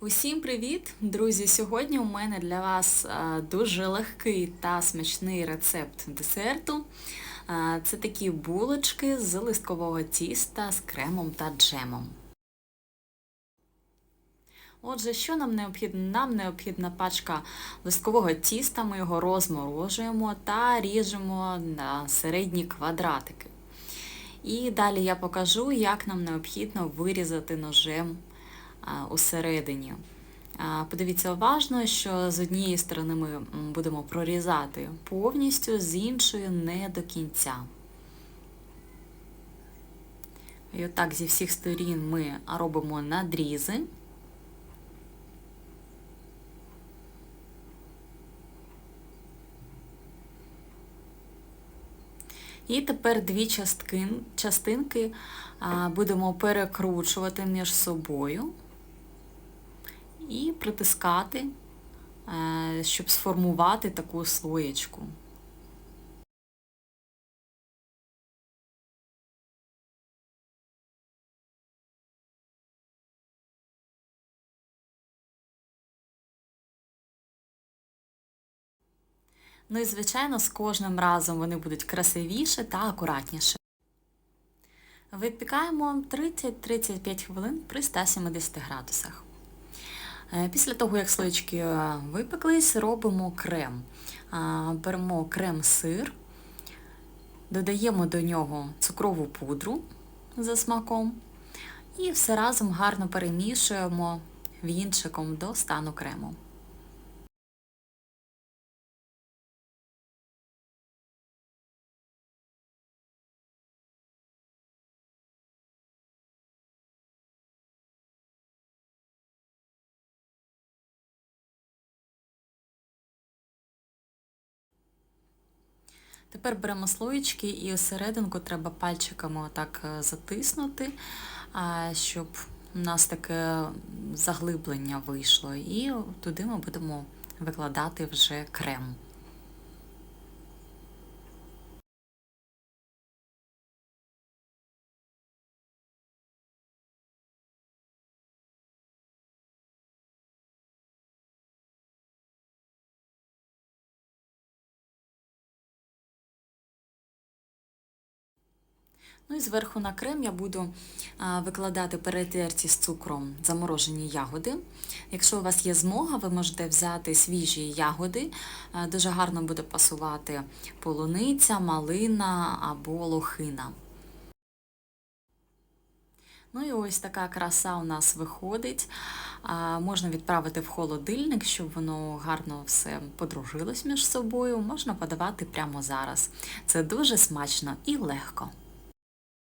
Усім привіт, друзі! Сьогодні у мене для вас е, дуже легкий та смачний рецепт десерту. Е, Це такі булочки з листкового тіста з кремом та джемом. Отже, що нам необхідно? Нам необхідна пачка листкового тіста, ми його розморожуємо та ріжемо на середні квадратики. І далі я покажу, як нам необхідно вирізати ножем усередині. Подивіться уважно, що з однієї сторони ми будемо прорізати повністю, з іншої не до кінця. І отак зі всіх сторін ми робимо надрізи. І тепер дві частинки будемо перекручувати між собою і притискати, е, щоб сформувати таку слоєчку. Ну і, звичайно, з кожним разом вони будуть красивіше та акуратніше. Випікаємо 30-35 хвилин при 170 градусах. Е, після того, як слоєчки е, випеклись, робимо крем. Беремо крем-сир, додаємо до нього цукрову пудру за смаком і все разом гарно перемішуємо вінчиком до стану крему. Тепер беремо слоєчки і осерединку треба пальчиками отак е, затиснути, щоб у нас таке заглиблення вийшло. І туди ми будемо викладати вже крем. Ну і зверху на крем я буду викладати перетерті з цукром заморожені ягоди. Якщо у вас є змога, ви можете взяти свіжі ягоди, дуже гарно буде пасувати полуниця, малина або лохина. Ну і ось така краса у нас виходить. Можна відправити в холодильник, щоб воно гарно все подружилось між собою. Можна подавати прямо зараз. Це дуже смачно і легко.